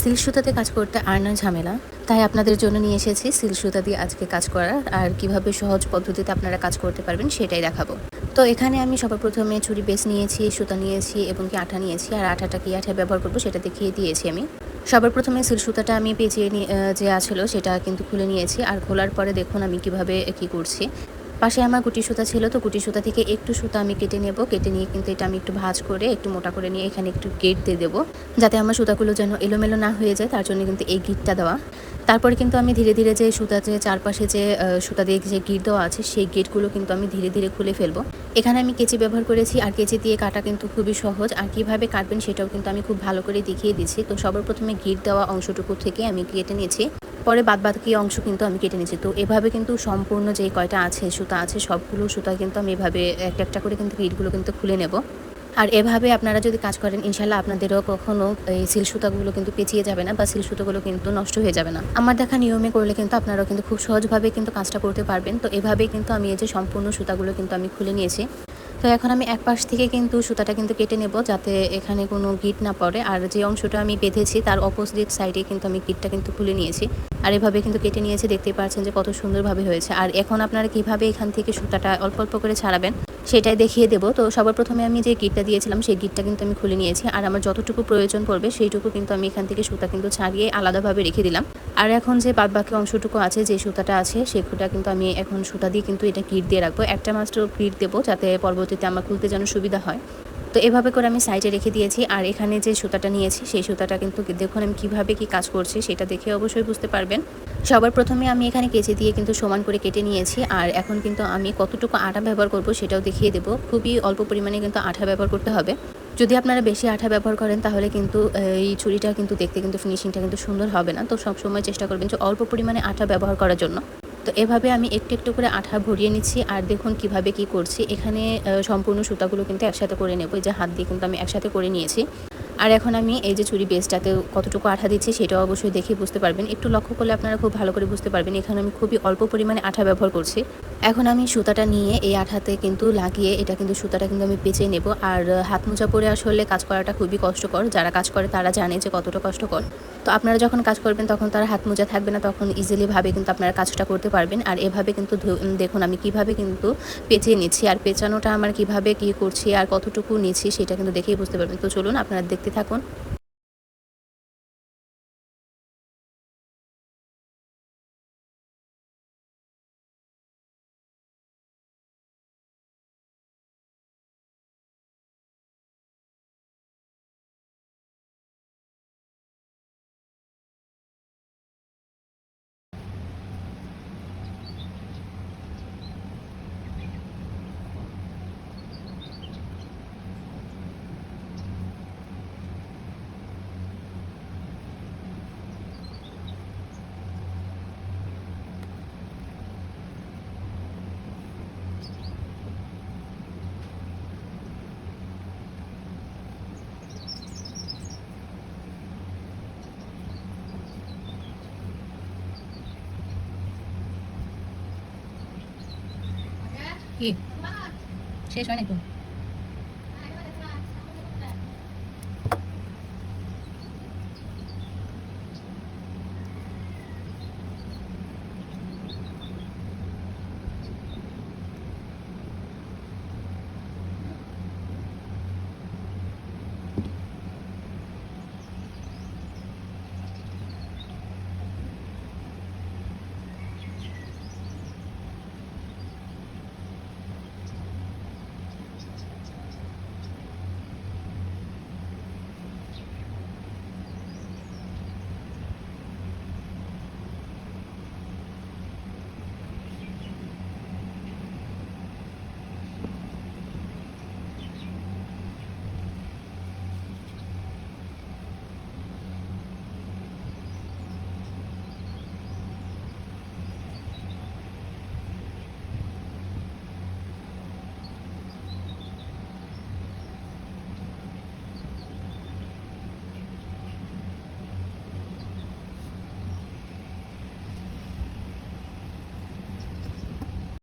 Silk সুতাতে কাজ করতে আর না ঝামেলা। তাই আপনাদের জন্য নিয়ে এসেছি সিল্ক সুতা দিয়ে আজকে কাজ করার আর কীভাবে সহজ পদ্ধতিতে আপনারা কাজ করতে পারবেন সেটাই দেখাবো। তো এখানে আমি সবার প্রথমে ছুরি বেস নিয়েছি, সুতা নিয়েছি এবং কি আঠা নিয়েছি। আর আঠাটা কি আঠা ব্যবহার করব সেটা দেখিয়ে দিয়েছি আমি। সবার প্রথমে সিল্ক সুতাটা আমি পেঁচিয়ে নিয়ে যে আছিল সেটা কিন্তু খুলে নিয়েছি। আর খোলার পরে দেখুন আমি কীভাবে কি করছি। পাশে আমার গুটি সুতা ছিল, তো গুটি সুতা থেকে একটু সুতা আমি কেটে নেব। কেটে নিয়ে কিন্তু এটা আমি একটু ভাজ করে, একটু মোটা করে নিয়ে এখানে একটু গেট দিয়ে দেবো, যাতে আমার সুতাগুলো যেন এলোমেলো না হয়ে যায়। তার জন্য কিন্তু এই গিটটা দেওয়া। তারপরে কিন্তু আমি ধীরে ধীরে যে সুতা যে চারপাশে যে সুতা দিয়ে যে গিট দেওয়া আছে, সেই গিটগুলো কিন্তু আমি ধীরে ধীরে খুলে ফেলব। এখানে আমি কেচি ব্যবহার করেছি, আর কেচি দিয়ে কাটা কিন্তু খুবই সহজ। আর কীভাবে কাটবেন সেটাও কিন্তু আমি খুব ভালো করে দেখিয়ে দিচ্ছি। তো সবার প্রথমে গিট দেওয়া অংশটুকু থেকে আমি কেটে নিয়েছি। পরে বাদ বাকি অংশ কিন্তু আমি কেটে নিয়েছি। তো এভাবে কিন্তু সম্পূর্ণ যে কয়টা আছে, সুতা আছে, সবগুলো সুতা কিন্তু আমি এভাবে একটা একটা করে কিন্তু ইটগুলো কিন্তু খুলে নেব। আর এভাবে আপনারা যদি কাজ করেন ইনশাল্লাহ আপনাদেরও কখনও এই সিল সুতাগুলো কিন্তু পেঁচিয়ে যাবে না বা সিল সুতাগুলো কিন্তু নষ্ট হয়ে যাবে না। আমার দেখা নিয়মে করলে কিন্তু আপনারাও কিন্তু খুব সহজভাবে কিন্তু কাজটা করতে পারবেন। তো এভাবেই কিন্তু আমি এই যে সম্পূর্ণ সুতাগুলো কিন্তু আমি খুলে নিয়েছি। তো এখন আমি এক পাশ থেকে কিন্তু সুতাটা কিন্তু কেটে নেব যাতে এখানে কোনো গিট না পড়ে। আর যে অংশটা আমি বেঁধেছি তার অপোজিট সাইডে কিন্তু আমি গিটটা কিন্তু খুলে নিয়েছি। আর এভাবে কিন্তু কেটে নিয়েছি দেখতেই পাচ্ছেন যে কত সুন্দরভাবে হয়েছে। আর এখন আপনারা কীভাবে এখান থেকে সুতাটা অল্প অল্প করে ছাড়াবেন সেটাই দেখিয়ে দেবো। তো সবার প্রথমে আমি যে গিটটা দিয়েছিলাম সেই গিটটা কিন্তু আমি খুলে নিয়েছি। আর আমার যতটুকু প্রয়োজন পড়বে সেইটুকু কিন্তু আমি এখান থেকে সুতা কিন্তু ছাড়িয়ে আলাদাভাবে রেখে দিলাম। আর এখন যে বাদ বাকি অংশটুকু আছে, যে সুতাটা আছে সেটা কিন্তু আমি এখন সুতা দিয়ে কিন্তু এটা কিট দিয়ে রাখব। একটা মাত্র কিট দেবো যাতে পরবর্তীতে আমার খুলতে যেন সুবিধা হয়। তো এভাবে করে আমি সাইডে রেখে দিয়েছি, আর এখানে যে সুতাটা নিয়েছি, সেই সুতাটা কিন্তু দেখুন আমি কীভাবে কি কাজ করছি, সেটা দেখে অবশ্যই বুঝতে পারবেন। সবার প্রথমে আমি এখানে কেচি দিয়ে কিন্তু সমান করে কেটে নিয়েছি, আর এখন কিন্তু আমি কতটুকু আটা ব্যবহার করব সেটাও দেখিয়ে দেবো। খুবই অল্প পরিমাণে কিন্তু আঠা ব্যবহার করতে হবে। যদি আপনারা বেশি আঠা ব্যবহার করেন, তাহলে কিন্তু এই ছুরিটা কিন্তু দেখতে কিন্তু ফিনিশিংটা কিন্তু সুন্দর হবে না। তো সব সময় চেষ্টা করবেন যে অল্প পরিমাণে আঠা ব্যবহার করার জন্য। তো এভাবে আমি একটু একটু করে আঠা ভরিয়ে নিচ্ছি আর দেখুন কীভাবে কি করছি। এখানে সম্পূর্ণ সুতাগুলো কিন্তু একসাথে করে নেব। যে হাত দিয়ে কিন্তু আমি একসাথে করে নিয়েছি। আর এখন আমি এই যে চুরি বেসটাতে কতটুকু আঠা দিচ্ছি সেটাও অবশ্যই দেখে বুঝতে পারবেন। একটু লক্ষ্য করলে আপনারা খুব ভালো করে বুঝতে পারবেন। এখানে আমি খুবই অল্প পরিমাণে আঠা ব্যবহার করছি। এখন আমি সুতাটা নিয়ে এই আঠাতে কিন্তু লাগিয়ে এটা কিন্তু সুতাটা কিন্তু আমি পেঁচে নেব। আর হাত মোজা পরে আসলে কাজ করাটা খুবই কষ্টকর। যারা কাজ করে তারা জানে যে কতটা কষ্টকর। তো আপনারা যখন কাজ করবেন তখন তার হাত মোজা থাকবে না, তখন ইজিলিভাবে কিন্তু আপনারা কাজটা করতে পারবেন। আর এভাবে কিন্তু দেখুন আমি কীভাবে কিন্তু পেঁচিয়ে নিচ্ছি। আর পেঁচানোটা আমার কীভাবে কি করছি আর কতটুকু নিচ্ছি সেটা কিন্তু দেখেই বুঝতে পারবেন। তো চলুন আপনারা দেখতে থাকুন। কি শেষ হয় না একটু